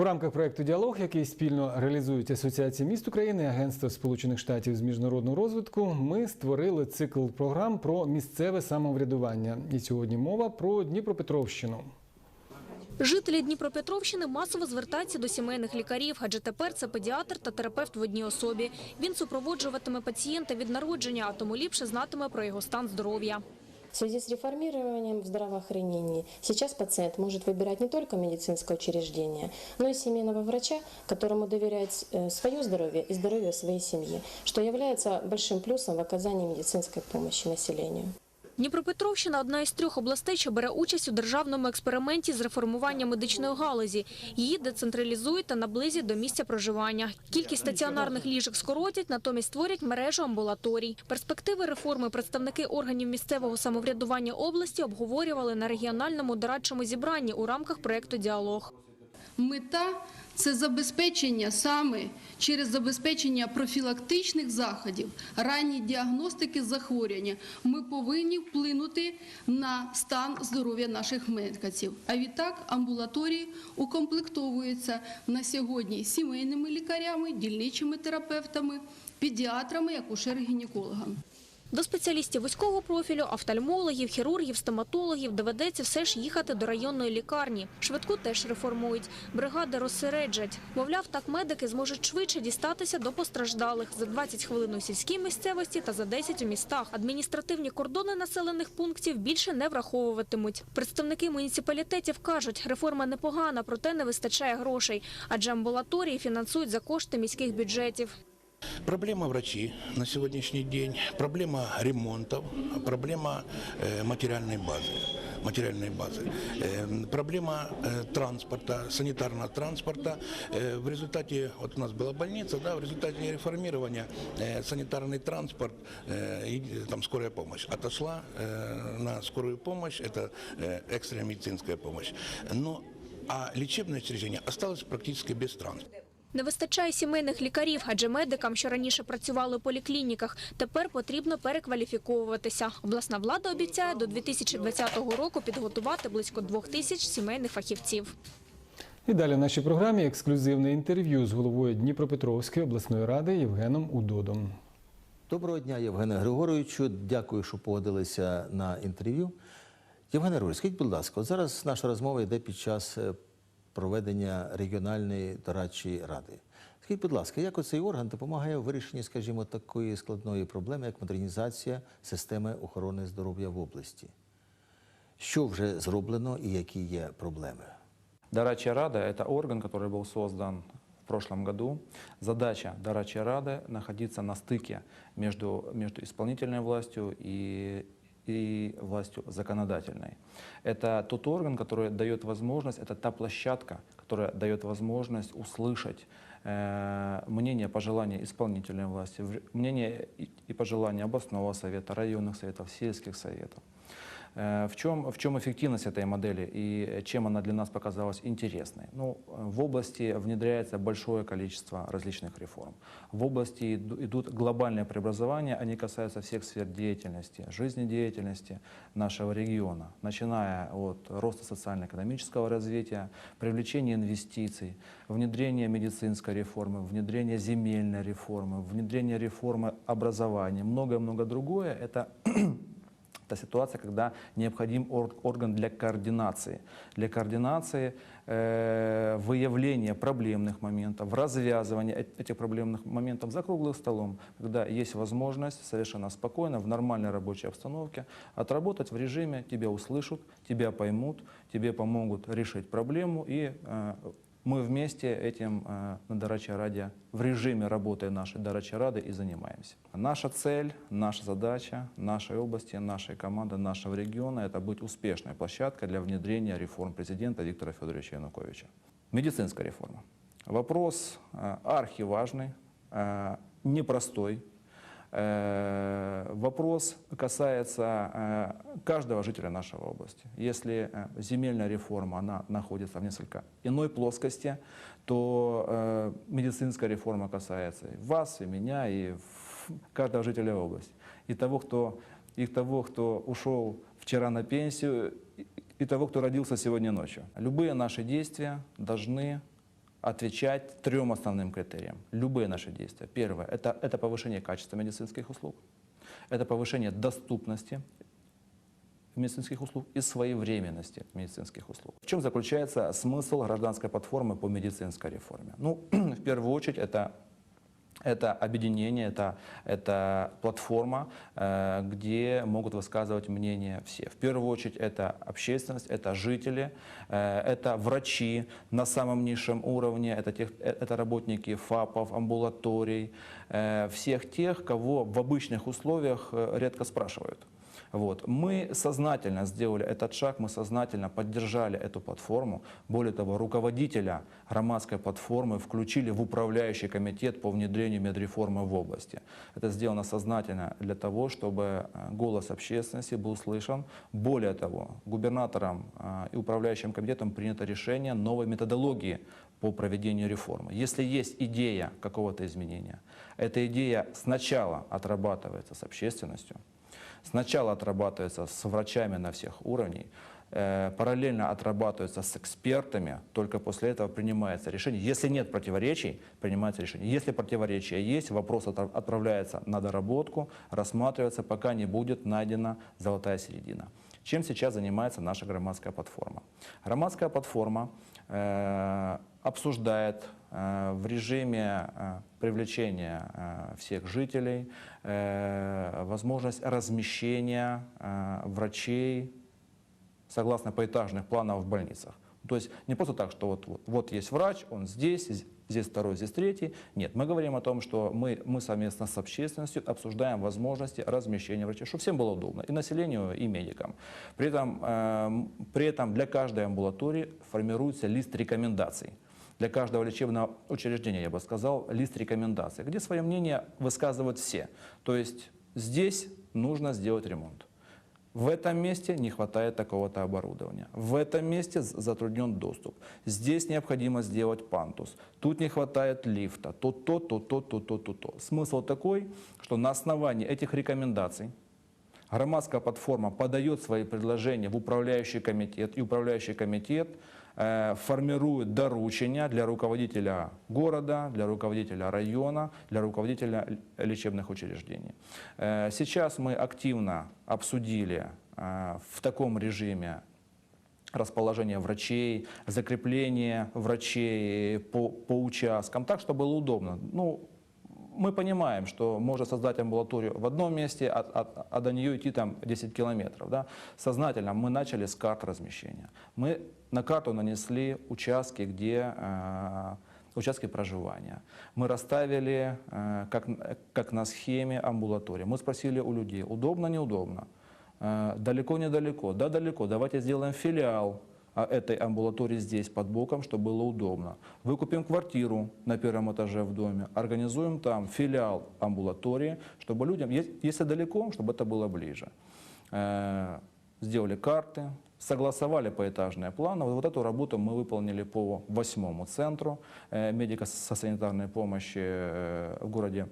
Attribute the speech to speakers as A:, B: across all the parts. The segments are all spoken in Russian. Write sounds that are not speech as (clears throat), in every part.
A: У рамках проекту Діалог, який спільно реалізують Асоціація міст України, Агентство Сполучених Штатів з міжнародного розвитку, ми створили цикл програм про місцеве самоврядування. І сьогодні мова про Дніпропетровщину.
B: Жителі Дніпропетровщини масово звертаються до сімейних лікарів, адже тепер це педіатр та терапевт в одній особі. Він супроводжуватиме пацієнта від народження, а тому ліпше знатиме про його стан здоров'я.
C: В связи с реформированием в здравоохранении сейчас пациент может выбирать не только медицинское учреждение, но и семейного врача, которому доверяет э, свое здоровье и здоровье своей семьи, что является большим плюсом в оказании медицинской помощи населению.
B: Дніпропетровщина – одна із трьох областей, що бере участь у державному експерименті з реформування медичної галузі. Її децентралізують та наблизять до місця проживання. Кількість стаціонарних ліжок скоротять, натомість створять мережу амбулаторій. Перспективи реформи представники органів місцевого самоврядування області обговорювали на регіональному дорадчому зібранні у рамках проєкту «Діалог».
D: Мета це забезпечення саме через забезпечення профілактичних заходів, ранньої діагностики захворювання. Ми повинні вплинути на стан здоров'я наших мешканців. А відтак амбулаторії укомплектовуються на сьогодні сімейними лікарями, дільничими терапевтами, педіатрами, акушер-гінекологами.
B: До спеціалістів вузького профілю, офтальмологів, хірургів, стоматологів доведеться все ж їхати до районної лікарні. Швидку теж реформують. Бригади розсереджать. Мовляв, так медики зможуть швидше дістатися до постраждалих за 20 хвилин у сільській місцевості та за 10 у містах. Адміністративні кордони населених пунктів більше не враховуватимуть. Представники муніципалітетів кажуть, реформа непогана, проте не вистачає грошей, адже амбулаторії фінансують за кошти міських бюджетів.
E: Проблема врачей на сегодняшний день, проблема ремонтов, проблема э, материальной базы. Материальной базы. Э, проблема э, транспорта, санитарного транспорта. Э, в результате, вот у нас была больница, да, в результате реформирования санитарный транспорт, и, там скорая помощь отошла на скорую помощь, это экстренная медицинская помощь. Но, а лечебное учреждение осталось практически без транспорта.
B: Не вистачає сімейних лікарів, адже медикам, що раніше працювали у поліклініках, тепер потрібно перекваліфіковуватися. Обласна влада обіцяє до 2020 року підготувати близько двох тисяч сімейних фахівців.
A: І далі в нашій програмі ексклюзивне інтерв'ю з головою Дніпропетровської обласної ради Євгеном Удодом.
F: Доброго дня, Євгене Григоровичу. Дякую, що погодилися на інтерв'ю. Євгене Григорович, скажіть, будь ласка, зараз наша розмова йде під час е, проведення регіональної дорадчої ради. Скажіть, будь ласка, як оцей орган допомагає в вирішенні, скажімо, такої складної проблеми, як модернізація системи охорони здоров'я в області? Що вже зроблено і які є проблеми?
G: Дарачья Рада – это орган, который был создан в прошлом году. Задача Дарачьей Рады – находиться на стыке между, между исполнительной властью и, и властью законодательной. Это тот орган, который дает возможность, это та площадка, которая дает возможность услышать э, мнение, пожелания исполнительной власти, мнение и, и пожелания областного совета, районных советов, сельских советов. Э, В чем, в чем эффективность этой модели и чем она для нас показалась интересной? Ну, э, в области внедряется большое количество различных реформ. В области иду- идут глобальные преобразования, они касаются всех сфер деятельности, жизнедеятельности нашего региона, начиная от роста социально-экономического развития, привлечения инвестиций, внедрения медицинской реформы, внедрения земельной реформы, внедрения реформы образования, многое-много другое. Это это ситуация, когда необходим ор- орган для координации. Для координации э, выявления проблемных моментов, развязывания этих проблемных моментов за круглым столом, когда есть возможность совершенно спокойно, в нормальной рабочей обстановке отработать в режиме «тебя услышат, тебя поймут, тебе помогут решить проблему» и э, мы вместе этим э, на Дараче Раде в режиме работы нашей Дараче Рады и занимаемся. Наша цель, наша задача нашей области, нашей команды, нашего региона – это быть успешной площадкой для внедрения реформ президента Виктора Федоровича Януковича. Медицинская реформа. Вопрос э, архиважный, э, непростой, Вопрос касается э, каждого жителя нашей области. Если э, земельная реформа она находится в несколько иной плоскости, то э, медицинская реформа касается и вас, и меня, и каждого жителя области. И того, кто, и того, кто ушел вчера на пенсию, и того, кто родился сегодня ночью. Любые наши действия должны отвечать трем основным критериям. Любые наши действия. Первое – это, это повышение качества медицинских услуг, это повышение доступности медицинских услуг и своевременности медицинских услуг. В чем заключается смысл гражданской платформы по медицинской реформе? Ну, (clears throat) в первую очередь, это это объединение, это, это платформа, э, где могут высказывать мнение все. В первую очередь это общественность, это жители, э, это врачи на самом низшем уровне, это, тех, э, это работники ФАПов, амбулаторий, всех тех, кого в обычных условиях редко спрашивают. Вот. Мы сознательно сделали этот шаг, мы сознательно поддержали эту платформу. Более того, руководителя громадской платформы включили в управляющий комитет по внедрению медреформы в области. Это сделано сознательно для того, чтобы э, голос общественности был слышен. Более того, губернатором э, и управляющим комитетом принято решение новой методологии по проведению реформы. Если есть идея какого-то изменения, эта идея сначала отрабатывается с общественностью, Сначала отрабатывается с врачами на всех уровнях, э, параллельно отрабатывается с экспертами, только после этого принимается решение. Если нет противоречий, принимается решение. Если противоречия есть, вопрос отправляется на доработку, рассматривается, пока не будет найдена золотая середина. Чем сейчас занимается наша громадская платформа? Громадская платформа э, обсуждает в режиме э, привлечения э, всех жителей э, возможность размещения э, врачей согласно поэтажных планов в больницах. То есть не просто так, что вот, вот, вот есть врач, он здесь, здесь второй, здесь третий. Нет, мы говорим о том, что мы, мы совместно с общественностью обсуждаем возможности размещения врачей, чтобы всем было удобно, и населению, и медикам. При этом, э, при этом для каждой амбулатории формируется лист рекомендаций. Для каждого лечебного учреждения, я бы сказал, лист рекомендаций, где свое мнение высказывают все. То есть здесь нужно сделать ремонт. В этом месте не хватает такого-то оборудования. В этом месте затруднен доступ. Здесь необходимо сделать пантус. Тут не хватает лифта. Тут то, то, то, то, то, то, то. Смысл такой, что на основании этих рекомендаций громадская платформа подает свои предложения в управляющий комитет, и управляющий комитет формирует доручения для руководителя города, для руководителя района, для руководителя лечебных учреждений. Э, сейчас мы активно обсудили э, в таком режиме расположение врачей, закрепление врачей по, по участкам, так, чтобы было удобно. Ну, мы понимаем, что можно создать амбулаторию в одном месте, а, а- а до нее идти там 10 километров. Да? Сознательно мы начали с карт размещения. Мы на карту нанесли участки, где э, участки проживания. Мы расставили, э, как, как на схеме амбулатории. Мы спросили у людей, удобно, неудобно. Э, Далеко, недалеко. Да, далеко. Давайте сделаем филиал этой амбулатории здесь, под боком, чтобы было удобно. Выкупим квартиру на первом этаже в доме, организуем там филиал амбулатории, чтобы людям, если далеко, чтобы это было ближе. Э, Сделали карты, согласовали поэтажные планы. Вот эту работу мы выполнили по восьмому центру э, медико-санитарной помощи э, в городе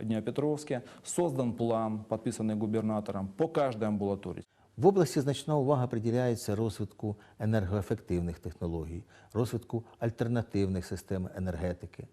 G: Днепропетровске. Создан план, подписанный губернатором, по каждой амбулатории.
F: В області значна увага приділяється розвитку енергоефективних технологій, розвитку альтернативних систем енергетики.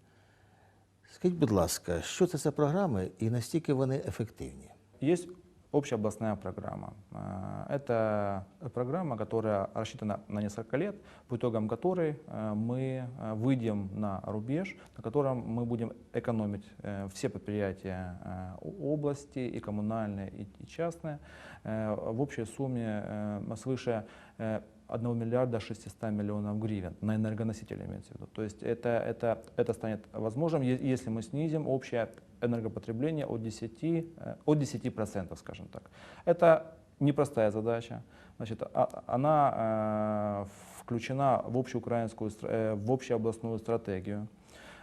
F: Скажіть, будь ласка, що це за програми і настільки вони ефективні?
G: Есть общеобластная программа. Э, Это программа, которая рассчитана на несколько лет, по итогам которой э, мы э, выйдем на рубеж, на котором мы будем экономить все предприятия области, и коммунальные, и частные, в общей сумме свыше э, 1 миллиарда 600 миллионов гривен на энергоносители имеется в виду. То есть это, это, это станет возможным, если мы снизим общее энергопотребление от 10, э, от 10%, скажем так. Это непростая задача. Значит, а- она э, включена в общеукраинскую, стра- э, в общеобластную стратегию.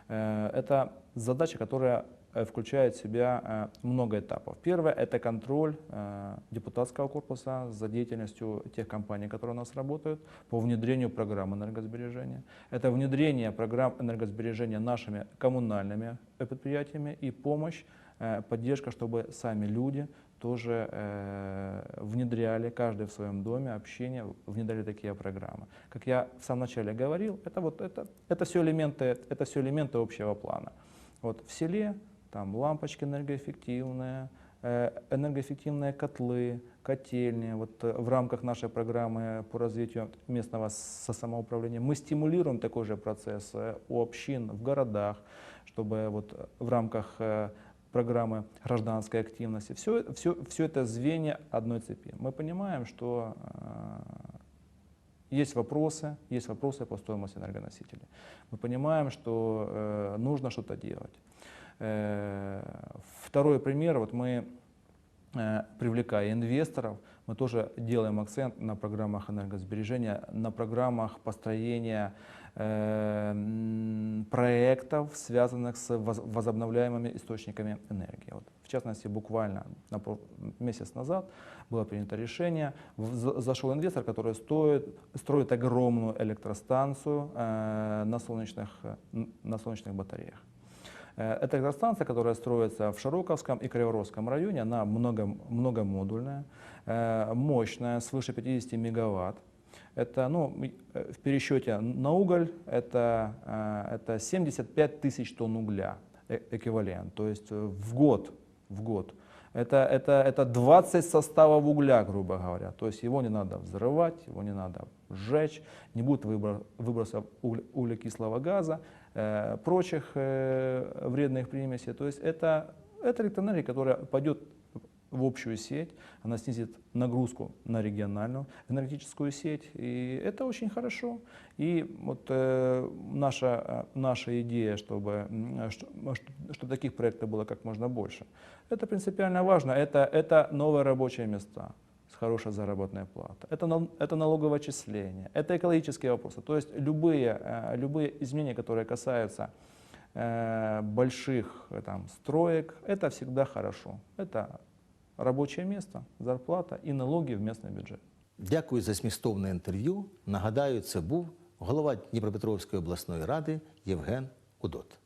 G: Это задача, которая включает в себя э, много этапов. Первое – это контроль э, депутатского корпуса за деятельностью тех компаний, которые у нас работают, по внедрению программ энергосбережения. Это внедрение программ энергосбережения нашими коммунальными э, предприятиями и помощь, э, поддержка, чтобы сами люди тоже э, внедряли, каждый в своем доме, общение, внедряли такие программы. Как я в самом начале говорил, это, вот, это, это, все, элементы, это все элементы общего плана. Вот в селе там лампочки энергоэффективные, э, энергоэффективные котлы, котельни. Вот э, в рамках нашей программы по развитию местного самоуправления мы стимулируем такой же процесс э, у общин в городах, чтобы вот в рамках программы гражданской активности все, все, все это звенья одной цепи. Мы понимаем, что есть вопросы, есть вопросы по стоимости энергоносителей. Мы понимаем, что нужно что-то делать. Э, Второй пример, вот мы, э, привлекая инвесторов, мы тоже делаем акцент на программах энергосбережения, на программах построения э, проектов, связанных с воз- возобновляемыми источниками энергии. Вот, в частности, буквально месяц назад было принято решение, зашел инвестор, который стоит, строит огромную электростанцию на, солнечных, на солнечных батареях. Э, Это электростанция, которая строится в Широковском и Криворожском районе. Она много, многомодульная, э, мощная, свыше 50 мегаватт. Это, ну, э, в пересчете на уголь это, это 75 тысяч тонн угля эквивалент, то есть в год, в год. Это, это, это 20 составов угля, грубо говоря. То есть его не надо взрывать, его не надо сжечь, не будет выбро- выбросов угле- углекислого газа, э, прочих э, вредных примесей. То есть это, это электроэнергия, которая пойдет в общую сеть, она снизит нагрузку на региональную энергетическую сеть, и это очень хорошо. И вот э, наша, э, наша идея, чтобы, что- чтобы таких проектов было как можно больше, это принципиально важно, это, это новые рабочие места с хорошей заработной платой, это, нал- это налоговое отчисление, это экологические вопросы, то есть любые, э, любые изменения, которые касаются э, больших э, там, строек, это всегда хорошо. Это робочее место, зарплата і налоги в местный бюджет.
F: Дякую за змістовне інтерв'ю. Нагадаю, це був голова Дніпропетровської обласної ради Євген Удот.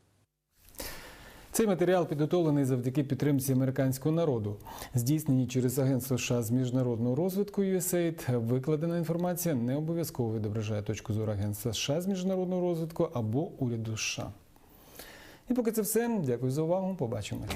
A: Цей матеріал підготовлений завдяки підтримці американського народу. Здійснені через Агентство США з міжнародного розвитку USAID. Викладена інформація не обов'язково відображає точку зору Агентства США з міжнародного розвитку або уряду США. І поки це все. Дякую за увагу. Побачимось.